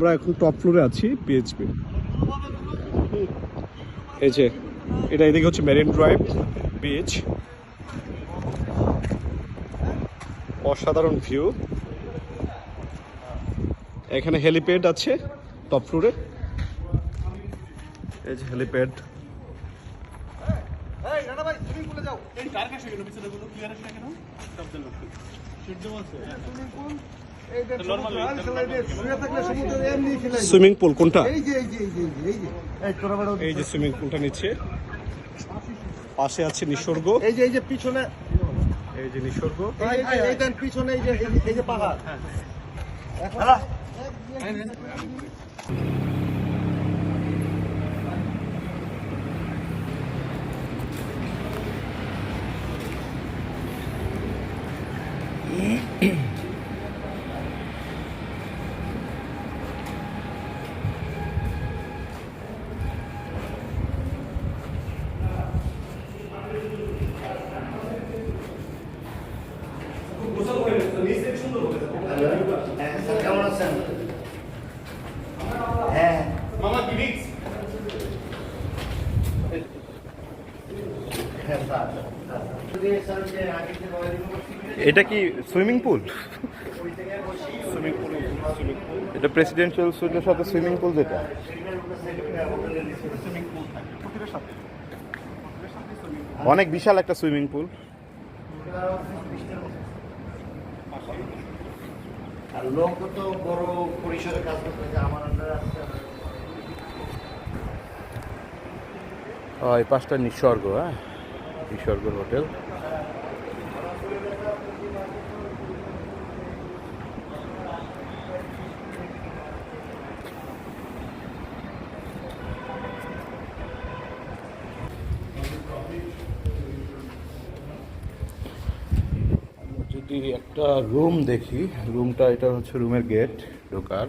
আমরা এখন টপ ফ্লোরে আছি পিএইচপি এই যে, এটা এদিকে হচ্ছে মেরিন ড্রাইভ বিচ অসাধারণ ভিউ এখানে হেলিপ্যাড আছে টপ ফ্লোরে এই যে হেলিপ্যাড সুইমিং পুল কোনটা এই যে এই যে এই যে এই যে এই যে এই তোরা বড় এই যে সুইমিং পুলটা নিচ্ছে পাশে আছে নিসর্গ এই যে এই যে পিছনে এই যে নিসর্গ এই যে দেন পিছনে এই যে এই যে- এই যে পাহাড় হ্যাঁ এটা কি সুইমিং পুল? ওই থেকে বসি সুইমিং পুল এটা প্রেসিডেন্সিয়াল সুইটের সাথে সুইমিং পুল যেটা? সুইমিং পুল থাকে। প্রতিটার সাথে। অনেক বিশাল একটা সুইমিং পুল আর লোক তো বড় পরিসরে কাজ করতে আমার আন্ডারে এই পাঁচটা নিঃস্বর্গ হ্যাঁ? নিঃস্বর্গ হোটেল। একটা রুম দেখি, রুমটা এটা হচ্ছে রুমের গেট ঢোকার।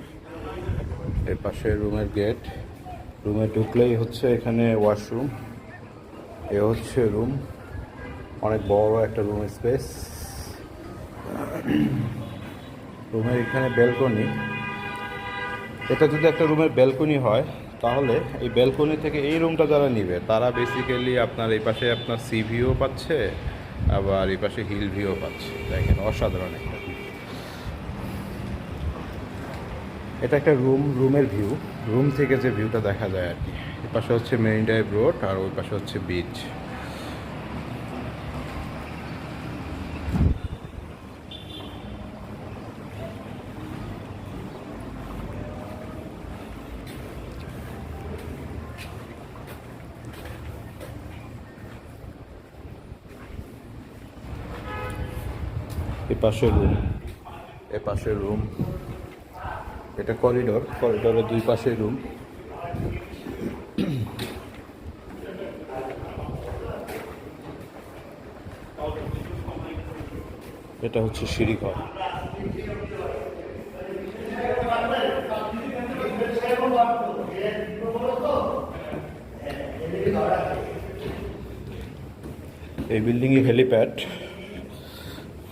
এর পাশে রুমের গেট। রুমে ঢুকলেই হচ্ছে এখানে ওয়াশরুম। এ হচ্ছে রুম। অনেক বড় একটা রুম স্পেস। রুমের এখানে ব্যালকনি। এটা যদি একটা রুমের ব্যালকনি হয়, তাহলে এই ব্যালকনি থেকে এই রুমটা যারা নিবে, তারা বেসিক্যালি আপনার এই পাশে আপনার সি ভিউ পাচ্ছে। আবার এই পাশে হিল ভিউ পাচ্ছে। দেখেন, অসাধারণ একটা। এটা একটা রুম রুমের ভিউ রুম থেকে যে ভিউটা দেখা যায় আর কি। এ পাশে হচ্ছে মেরিন ড্রাইভ রোড আর ওই পাশে হচ্ছে বিচ এ পাশে রুম এ পাশে রুম এটা করিডোর করিডোরের দুই পাশে রুম এটা হচ্ছে সিঁড়িঘর এই বিল্ডিংয়ে হেলিপ্যাড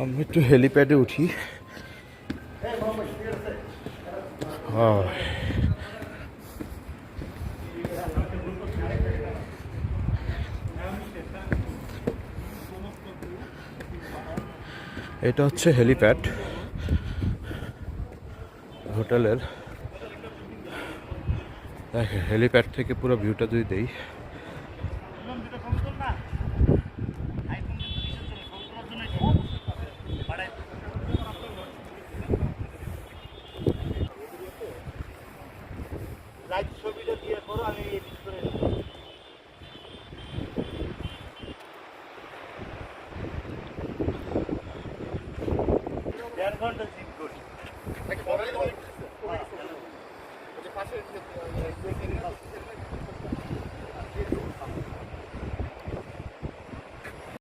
আমি একটু হেলিপ্যাডে উঠি। এটা হচ্ছে হেলিপ্যাড। হোটেলের। দেখেন, হেলিপ্যাড থেকে পুরো ভিউটা যদি দেই। পাশে